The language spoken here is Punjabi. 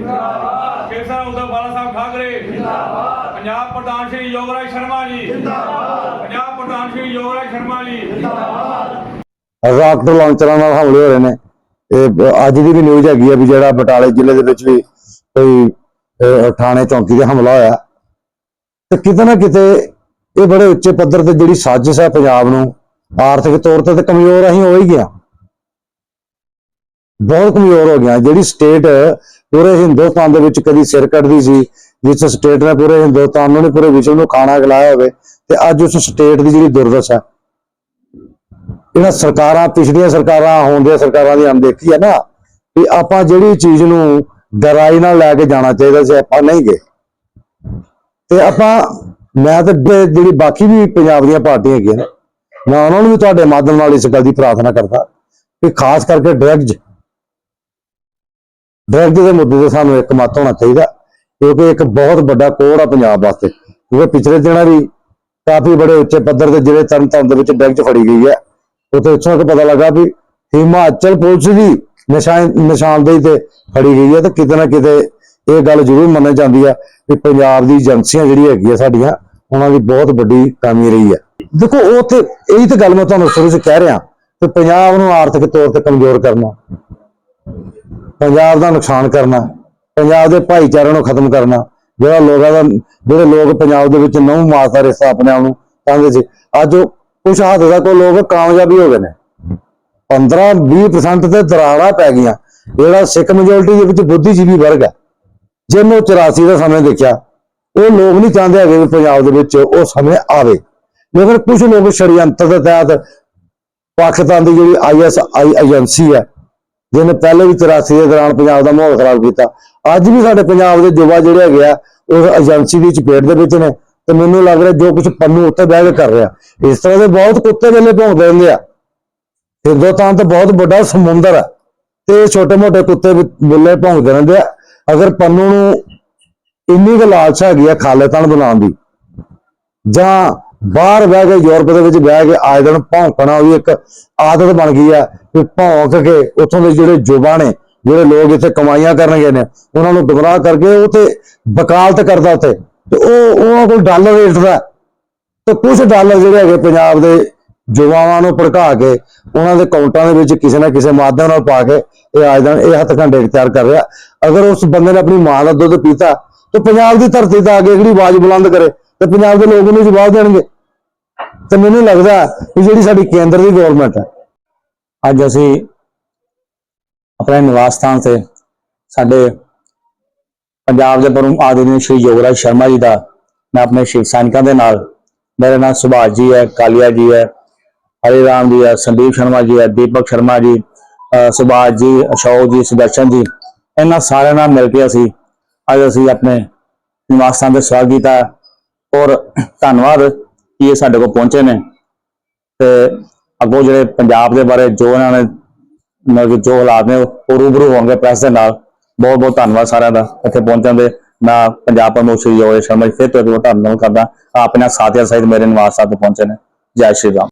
ਜਿੰਦਾਬਾਦ। ਕੇਸਰ ਉਦੋਂ ਬਾਲਾ ਸਾਹਿਬ ਠਾਕਰੇ। ਜਿੰਦਾਬਾਦ। ਪੰਜਾਬ ਪ੍ਰਧਾਨ ਸ਼੍ਰੀ ਯੋਗਰਾਜ ਸ਼ਰਮਾ ਜੀ। ਜਿੰਦਾਬਾਦ। ਪੰਜਾਬ ਪ੍ਰਧਾਨ ਸ਼੍ਰੀ ਯੋਗਰਾਜ ਸ਼ਰਮਾ ਜੀ। ਰਾਕਟ ਲਾਂਚਰਾਂ ਨਾਲ ਹਮਲੇ ਹੋ ਰਹੇ ਨੇ। ਇਹ ਅੱਜ ਦੀ ਵੀ ਨਿਊਜ਼ ਹੈਗੀ ਆ ਵੀ ਜਿਹੜਾ ਬਟਾਲੇ ਜ਼ਿਲ੍ਹੇ ਦੇ ਵਿੱਚ ਵੀ ਕੋਈ ਥਾਣੇ ਚੌਂਕੀ ਤੇ ਹਮਲਾ ਹੋਇਆ। ਤੇ ਕਿਤੇ ਨਾ ਕਿਤੇ ਇਹ ਬੜੇ ਉੱਚੇ ਪੱਧਰ ਤੇ ਜਿਹੜੀ ਸਾਜ਼ਿਸ਼ ਹੈ ਪੰਜਾਬ ਨੂੰ ਆਰਥਿਕ ਤੌਰ ਤੇ ਤਾਂ ਕਮਜ਼ੋਰ ਅਸੀਂ ਹੋ ਹੀ ਗਿਆ। ਬਹੁਤ ਕਮਜ਼ੋਰ ਹੋ ਗਿਆ। ਜਿਹੜੀ ਸਟੇਟ ਪੂਰੇ ਹਿੰਦੁਸਤਾਨ ਦੇ ਵਿੱਚ ਕਦੀ ਸਿਰ ਕੱਢਦੀ ਸੀ, ਜਿਸ ਸਟੇਟ ਨੇ ਪੂਰੇ ਹਿੰਦੁਸਤਾਨ ਨੂੰ ਨਹੀਂ ਪੂਰੇ ਵਿਸ਼ਵ ਨੂੰ ਖਾਣਾ ਖਿਲਾਇਆ ਹੋਵੇ, ਤੇ ਅੱਜ ਉਸ ਸਟੇਟ ਦੀ ਜਿਹੜੀ ਦੁਰਦਸ਼ਾ ਹੈ, ਇਹਨਾਂ ਸਰਕਾਰਾਂ, ਪਿਛਲੀਆਂ ਸਰਕਾਰਾਂ ਹੋਣ ਦੀਆਂ ਸਰਕਾਰਾਂ ਦੀ ਅਣਦੇਖੀ ਹੈ ਨਾ, ਵੀ ਆਪਾਂ ਜਿਹੜੀ ਚੀਜ਼ ਨੂੰ ਗਰਾਈ ਨਾਲ ਲੈ ਕੇ ਜਾਣਾ ਚਾਹੀਦਾ ਸੀ, ਆਪਾਂ ਨਹੀਂ ਗਏ। ਤੇ ਆਪਾਂ, ਮੈਂ ਤਾਂ ਜਿਹੜੀ ਬਾਕੀ ਵੀ ਪੰਜਾਬ ਦੀਆਂ ਪਾਰਟੀਆਂ ਹੈਗੀਆਂ ਨੇ, ਮੈਂ ਉਹਨਾਂ ਨੂੰ ਵੀ ਤੁਹਾਡੇ ਮਾਧਿਅਮ ਨਾਲ ਇਸ ਗੱਲ ਦੀ ਪ੍ਰਾਰਥਨਾ ਕਰਦਾ ਕਿ ਖਾਸ ਕਰਕੇ ਡਰੱਗਜ਼ ਡਰੱਗਜ਼ ਦੇ ਮੁੱਦੇ ਤੇ ਸਾਨੂੰ ਇੱਕ ਮਤ ਹੋਣਾ ਚਾਹੀਦਾ, ਕਿਉਂਕਿ ਇੱਕ ਬਹੁਤ ਵੱਡਾ ਕੋੜ ਆ ਪੰਜਾਬ ਵਾਸਤੇ, ਕਿਉਂਕਿ ਪਿਛਲੇ ਦਿਨਾਂ ਵੀ ਕਾਫੀ ਬੜੇ ਉੱਚੇ ਪੱਧਰ ਤੇ ਜਿਹੜੇ ਤਰਨ ਦੇ ਵਿੱਚ ਡਰੱਗਜ਼ ਫੜੀ ਗਈ ਹੈ। ਉੱਥੇ ਇੱਥੋਂ ਤੱਕ ਪਤਾ ਲੱਗਾ ਵੀ ਹਿਮਾਚਲ ਪੁਲਿਸ ਦੀ ਨਿਸ਼ਾਨ, ਨਿਸ਼ਾਨਦੇਹੀ ਤੇ ਫੜੀ ਗਈ ਹੈ ਤੇ ਕਿਤੇ ਨਾ ਕਿਤੇ ਇਹ ਗੱਲ ਜ਼ਰੂਰ ਮੰਨਣੀ ਜਾਂਦੀ ਹੈ ਕਿ ਪੰਜਾਬ ਦੀ ਏਜੰਸੀਆਂ ਜਿਹੜੀ ਹੈਗੀ ਆ ਸਾਡੀਆਂ, ਉਹਨਾਂ ਦੀ ਬਹੁਤ ਵੱਡੀ ਕਮੀ ਰਹੀ ਹੈ। ਦੇਖੋ, ਉਹ ਤੇ ਇਹੀ ਤਾਂ ਗੱਲ ਮੈਂ ਤੁਹਾਨੂੰ ਸ਼ੁਰੂ ਚ ਕਹਿ ਰਿਹਾ ਕਿ ਪੰਜਾਬ ਨੂੰ ਆਰਥਿਕ ਤੌਰ ਤੇ ਕਮਜ਼ੋਰ ਕਰਨਾ। ਪੰਜਾਬ ਦਾ ਨੁਕਸਾਨ ਕਰਨਾ, ਪੰਜਾਬ ਦੇ ਭਾਈਚਾਰੇ ਨੂੰ ਖਤਮ ਕਰਨਾ, ਜਿਹੜਾ ਲੋਕਾਂ ਦਾ, ਜਿਹੜੇ ਲੋਕ ਪੰਜਾਬ ਦੇ ਵਿੱਚ ਨਹੁੰ ਮਾਸ ਦਾ ਰਿਸ਼ਤਾ ਆਪਣੇ ਆਪ ਨੂੰ ਕਹਿੰਦੇ ਸੀ ਅੱਜ ਉਹ ਕੁਝ ਹੱਦ ਤੱਕ ਉਹ ਲੋਕ ਕਾਮਯਾਬ ਹੀ ਹੋ ਗਏ ਨੇ। 15 20% ਤੇ ਦਰਾੜਾ ਪੈ ਗਈਆਂ। ਜਿਹੜਾ ਸਿੱਖ ਮੈਜੋਰਟੀ ਦੇ ਵਿੱਚ ਬੁੱਧੀਜੀਵੀ ਵਰਗ ਹੈ ਜਿਹਨੂੰ 84 ਦਾ ਸਮੇਂ ਦੇਖਿਆ, ਉਹ ਲੋਕ ਨਹੀਂ ਚਾਹੁੰਦੇ ਹੈਗੇ ਵੀ ਪੰਜਾਬ ਦੇ ਵਿੱਚ ਉਹ ਸਮੇਂ ਆਵੇ। ਲੇਕਿਨ ਕੁਝ ਲੋਕ ਸ਼ਰੀਅੰਤਰ ਦੇ ਤਹਿਤ ਪਾਕਿਸਤਾਨ ਦੀ ਜਿਹੜੀ ਆਈਐਸਆਈ ਏਜੰਸੀ ਹੈ ਜਿਹਨੇ ਪਹਿਲੇ ਵੀ 83 ਦੇ ਦੌਰਾਨ ਪੰਜਾਬ ਦਾ ਮਾਹੌਲ ਖਰਾਬ ਕੀਤਾ, ਅੱਜ ਵੀ ਸਾਡੇ ਪੰਜਾਬ ਦੇ ਯੁਵਾ ਜਿਹੜੇ ਹੈਗੇ ਆ, ਉਹ ਏਜੰਸੀ ਦੀ ਚਪੇਟ ਦੇ ਵਿੱਚ ਨੇ ਤੇ ਮੈਨੂੰ ਲੱਗ ਰਿਹਾ ਜੋ ਕੁਝ ਪੰਨੂ ਉੱਤੇ ਬਹਿ ਕੇ ਕਰ ਰਿਹਾ। ਇਸ ਤਰ੍ਹਾਂ ਦੇ ਬਹੁਤ ਕੁੱਤੇ ਵੇਲੇ ਭੌਂਕਦੇ ਰਹਿੰਦੇ ਆ। ਹਿੰਦੁਸਤਾਨ ਤਾਂ ਬਹੁਤ ਵੱਡਾ ਸਮੁੰਦਰ ਹੈ ਤੇ ਛੋਟੇ ਮੋਟੇ ਕੁੱਤੇ ਵੇਲੇ ਬਿੱਲੇ ਰਹਿੰਦੇ ਆ। ਅਗਰ ਪੰਨੂ ਨੂੰ ਇੰਨੀ ਕੁ ਲਾਲਚ ਹੈਗੀ ਆ ਖਾਲੇਤਨ ਬਣਾਉਣ ਦੀ, ਜਾਂ ਬਾਹਰ ਬਹਿ ਕੇ ਯੂਰਪ ਦੇ ਵਿੱਚ ਬਹਿ ਕੇ ਆਏ ਦਿਨ ਭੌਂਕਣਾ ਉਹਦੀ ਇੱਕ ਆਦਤ ਬਣ ਗਈ ਆ ਕਿ ਭੌਂਕ ਕੇ ਉੱਥੋਂ ਦੇ ਜਿਹੜੇ ਯੁਵਾ ਨੇ, ਜਿਹੜੇ ਲੋਕ ਇੱਥੇ ਕਮਾਈਆਂ ਕਰਨਗੇ ਨੇ, ਉਹਨਾਂ ਨੂੰ ਗੁੰਮਰਾਹ ਕਰਕੇ ਉਹ ਤੇ ਵਕਾਲਤ ਕਰਦਾ ਉੱਥੇ। ਤੇ ਉਹ ਉਹਨਾਂ ਕੋਲ ਡਾਲਰ ਰੇਟਦਾ ਤੇ ਕੁਝ ਡਾਲਰ ਜਿਹੜੇ ਹੈਗੇ ਪੰਜਾਬ ਦੇ ਯੁਵਾਵਾਂ ਨੂੰ ਭੜਕਾ ਕੇ, ਉਹਨਾਂ ਦੇ ਅਕਾਊਂਟਾਂ ਦੇ ਵਿੱਚ ਕਿਸੇ ਨਾ ਕਿਸੇ ਮਾਧਿਅਮ ਨਾਲ ਪਾ ਕੇ ਇਹ ਅੱਜ ਦਿਨ ਇਹ ਹੱਥ ਘੰਟੇ ਤਿਆਰ ਕਰ ਰਿਹਾ। ਅਗਰ ਉਸ ਬੰਦੇ ਨੇ ਆਪਣੀ ਮਾਂ ਦਾ ਦੁੱਧ ਪੀਤਾ, ਤੇ ਪੰਜਾਬ ਦੀ ਧਰਤੀ ਦਾ ਆ ਕੇ ਜਿਹੜੀ ਆਵਾਜ਼ ਬੁਲੰਦ ਕਰੇ, ਤੇ ਪੰਜਾਬ ਦੇ ਲੋਕ ਉਹਨੂੰ ਜਵਾਬ ਦੇਣਗੇ। ਤੇ ਮੈਨੂੰ ਲੱਗਦਾ ਕਿ ਜਿਹੜੀ ਸਾਡੀ ਕੇਂਦਰ ਦੀ ਗਵਰਨਮੈਂਟ ਹੈ ਅੱਜ ਅਸੀਂ ਆਪਣੇ ਨਿਵਾਸ ਸਥਾਨ ਤੇ ਸਾਡੇ ਪੰਜਾਬ ਦੇ ਪ੍ਰਮੁੱਖ ਆਦਰਣੀ ਸ਼੍ਰੀ ਯੋਗਰਾਜ ਸ਼ਰਮਾ ਜੀ ਦਾ, ਮੈਂ ਆਪਣੇ ਸ਼ਿਵ ਸੈਨਿਕਾਂ ਦੇ ਨਾਲ, ਮੇਰੇ ਨਾਲ ਸੁਭਾਸ਼ ਜੀ ਹੈ, ਕਾਲੀਆ ਜੀ ਹੈ ਹਰੀ ਰਾਮ ਜੀ ਹੈ, ਸੰਦੀਪ ਸ਼ਰਮਾ ਜੀ ਹੈ, ਦੀਪਕ ਸ਼ਰਮਾ ਜੀ ਸੁਭਾਸ਼ ਜੀ, ਅਸ਼ੋਕ ਜੀ, ਸੁਦਰਸ਼ਨ ਜੀ, ਇਹਨਾਂ ਸਾਰਿਆਂ ਨਾਲ ਮਿਲ ਕੇ ਅਸੀਂ ਅੱਜ ਅਸੀਂ ਆਪਣੇ ਨਿਵਾਸ ਸਥਾਨ ਤੇ ਸਵਾਗਤ ਕੀਤਾ ਔਰ ਧੰਨਵਾਦ ਕਿ ਇਹ ਸਾਡੇ ਕੋਲ ਪਹੁੰਚੇ ਨੇ ਤੇ ਅੱਗੋਂ ਜਿਹੜੇ ਪੰਜਾਬ ਦੇ ਬਾਰੇ ਜੋ ਇਹਨਾਂ ਨੇ ਮਤਲਬ ਜੋ ਹਾਲਾਤ ਨੇ, ਉਹ ਰੂਬਰੂ ਹੋਣਗੇ ਪ੍ਰੈਸ ਦੇ ਨਾਲ। ਬਹੁਤ ਬਹੁਤ ਧੰਨਵਾਦ ਸਾਰਿਆਂ ਦਾ ਇੱਥੇ ਪਹੁੰਚਣ ਦੇ। ਮੈਂ ਪੰਜਾਬ ਪ੍ਰਮੁੱਖ ਸ਼੍ਰੀ ਯੋਗੇਸ਼ ਸ਼ਰਮਾ ਜੀ, ਫਿਰ ਤੋਂ ਇੱਕ ਵਾਰ ਧੰਨਵਾਦ ਕਰਦਾ। ਆਪਣੇ ਸਾਥੀਆਂ ਸਹਿਤ ਮੇਰੇ ਨਿਵਾਸ ਸਾਹਿਬ ਪਹੁੰਚੇ ਨੇ। ਜੈ ਸ਼੍ਰੀ ਰਾਮ।